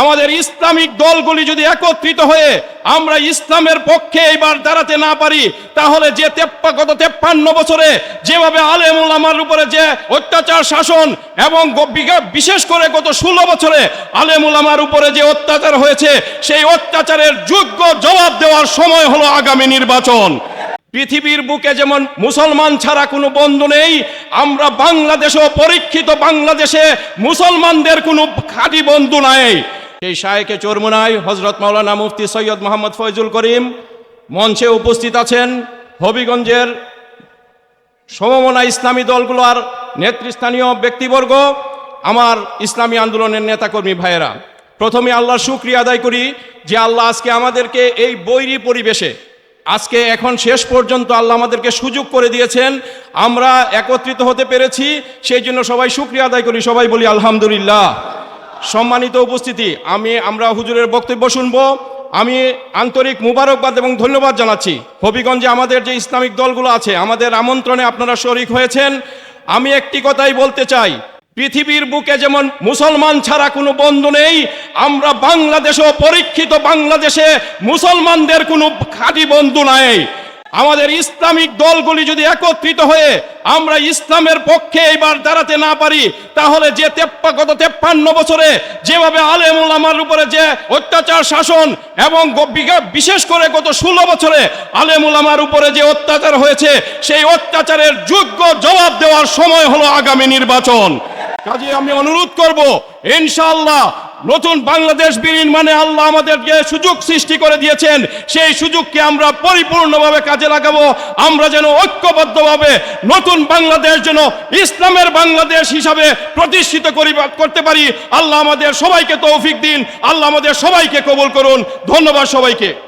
আমাদের ইসলামিক দলগুলি যদি একত্রিত হয়ে আমরা ইসলামের পক্ষে এইবার দাঁড়াতে না পারি, তাহলে যে তেপ্পা, গত তেপ্পান্ন বছরে যেভাবে আলেমুল আমার উপরে যে অত্যাচার শাসন এবং বিশেষ করে গত ষোলো বছরে আলেমুল আমার উপরে যে অত্যাচার হয়েছে, সেই অত্যাচারের যোগ্য জবাব দেওয়ার সময় হলো আগামী নির্বাচন। পৃথিবীর বুকে যেমন মুসলমান ছাড়া কোনো বন্ধু নেই, আমরা বাংলাদেশেও পরীক্ষিত বাংলাদেশে মুসলমানদের কোনো খাঁটি বন্ধু নাই। সেই শায়েকে চরমুনাই হজরত মাওলানা মুফতি সৈয়দ মোহাম্মদ ফয়জুল করিম মঞ্চে উপস্থিত আছেন। হবিগঞ্জের সমমনা ইসলামী দলগুলোর নেতৃস্থানীয় ব্যক্তিবর্গ, আমার ইসলামী আন্দোলনের নেতাকর্মী ভাইয়েরা। প্রথমে আল্লাহর শুক্রিয়া আদায় করি যে আল্লাহ আজকে আমাদেরকে এই বৈরী পরিবেশে, আজকে এখন শেষ পর্যন্ত আল্লাহ আমাদেরকে সুযোগ করে দিয়েছেন। আমরা একত্রিত হতে পেরেছি, সেই জন্য সবাই শুক্রিয়া আদায় করি, সবাই বলি আলহামদুলিল্লাহ। সম্মানিত উপস্থিতি, আমি, আমরা হুজুরের বক্তব্য শুনব। আমি আন্তরিক মুবারকবাদ এবং ধন্যবাদ জানাচ্ছি। হবিগঞ্জে আমাদের যে ইসলামিক দলগুলো আছে, আমাদের আমন্ত্রণে আপনারা শরিক হয়েছেন। আমি একটি কথাই বলতে চাই, পৃথিবীর বুকে যেমন মুসলমান ছাড়া কোনো বন্ধু নেই, আমরা বাংলাদেশেও পরীক্ষিত বাংলাদেশে মুসলমানদের কোনো খাঁটি বন্ধু নাই। আমাদের ইসলামিক দলগুলি যদি একত্রিত হয়ে আমরা ইসলামের পক্ষে এইবার দাঁড়াতে না পারি, তাহলে যে তেপ্পা, গত তেপ্পান্ন বছরে যেভাবে আলেমুল আমার উপরে যে অত্যাচার শাসন এবং বিশেষ করে গত ষোলো বছরে আলেমুল আমার উপরে যে অত্যাচার হয়েছে, সেই অত্যাচারের যোগ্য জবাব দেওয়ার সময় হলো আগামী নির্বাচন। কাজে আমি অনুরোধ করব, ইনশাআল্লাহ নতুন বাংলাদেশ মানে আল্লাহ আমাদেরকে সুযোগ সৃষ্টি করে দিয়েছেন। সেই সুযোগকে আমরা পরিপূর্ণভাবে কাজে লাগাবো। আমরা যেন ঐক্যবদ্ধভাবে নতুন বাংলাদেশ যেন ইসলামের বাংলাদেশ হিসাবে প্রতিষ্ঠিত করি- করতে পারি। আল্লাহ আমাদের সবাইকে তৌফিক দিন। আল্লাহ আমাদের সবাইকে কবুল করুন। ধন্যবাদ সবাইকে।